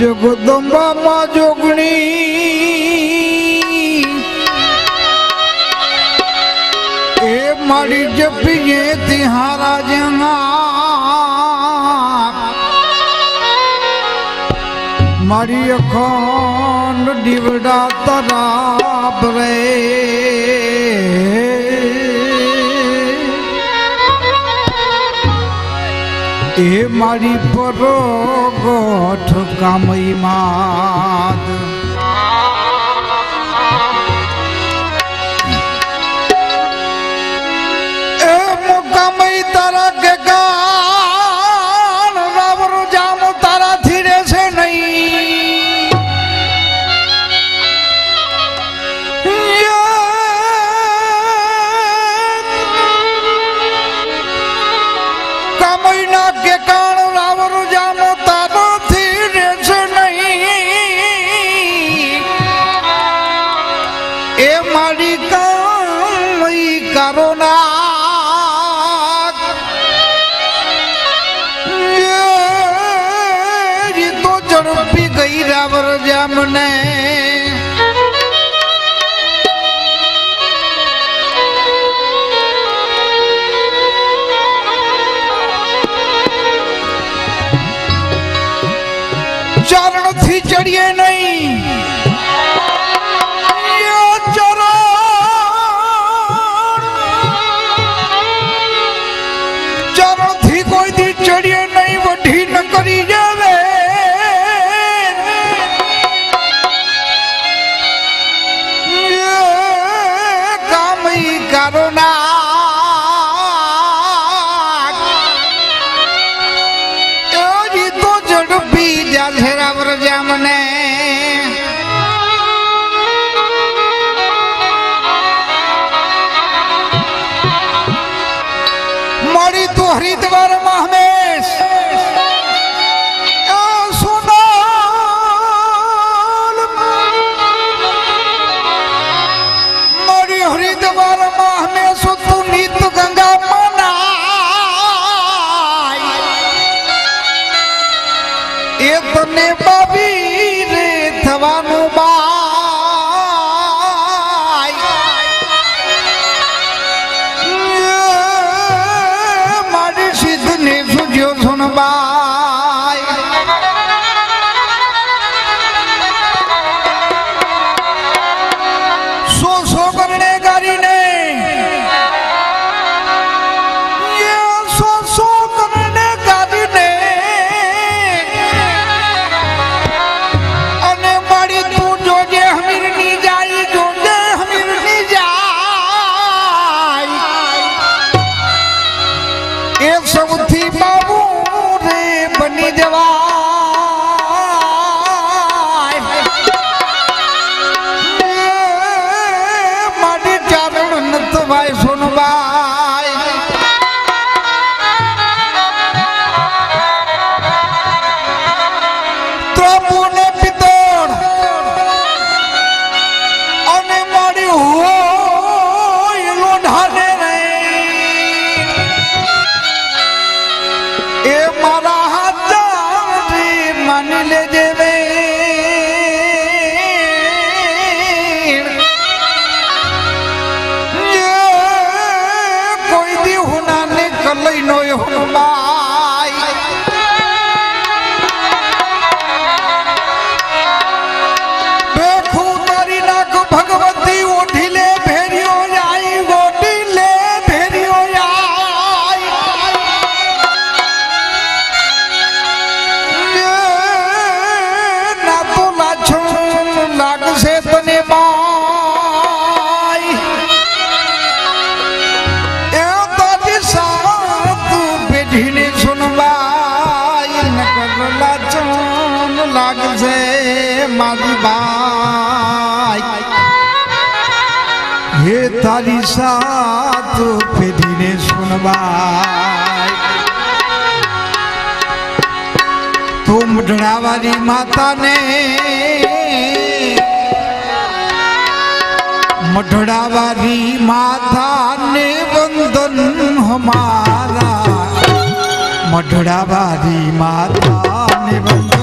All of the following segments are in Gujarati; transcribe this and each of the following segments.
જગદંબા માં જોગણી એ મારી જપીએ તિહારા જના. મારી અખંડ દીવડા તરાપ રે. એ મારી પરોગઠ કામયમાં આપી ગઈ રાવર જામને દ્વારમાં હંમેશો તું નીત ગંગા મનાય એ તને બાબી રે થવાના સાતું પેઢીને સુનવાય તું મઢડાવાની માતાને મઢડાવાની માતાને વંદન હમારા મઢડાવાની માતાને વંદન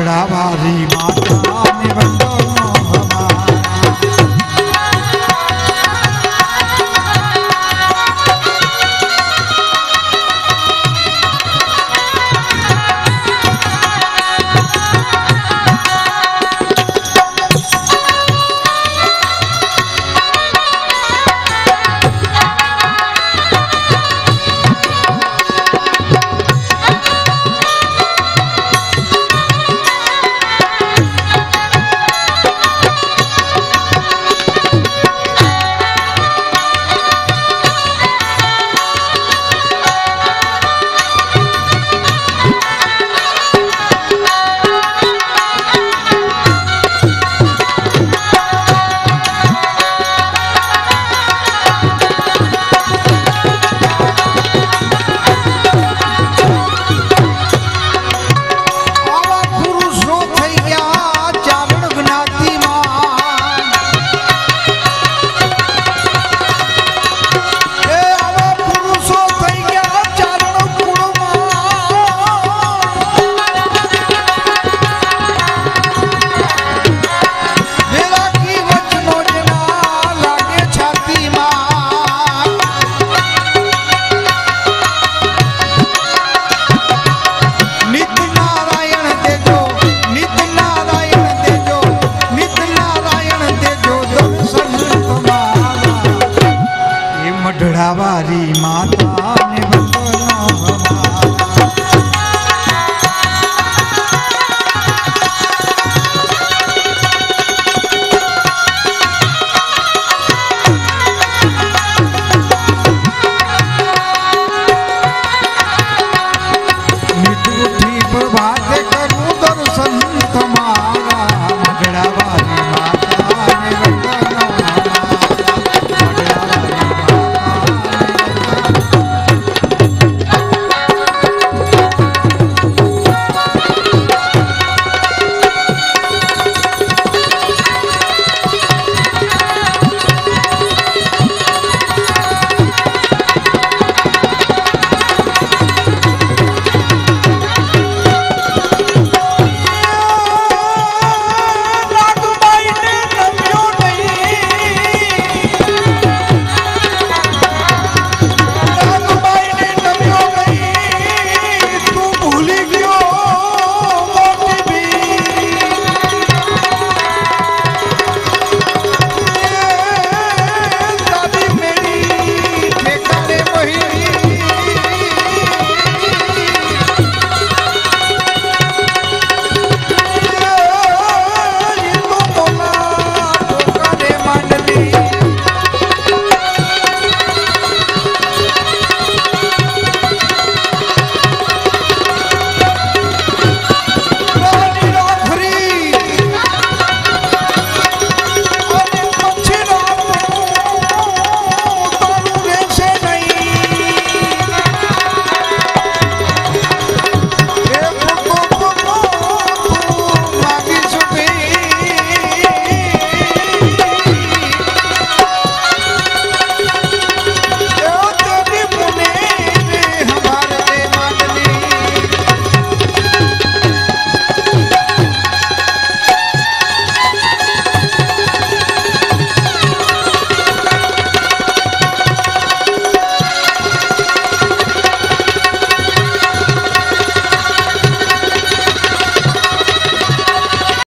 મઢડા વારી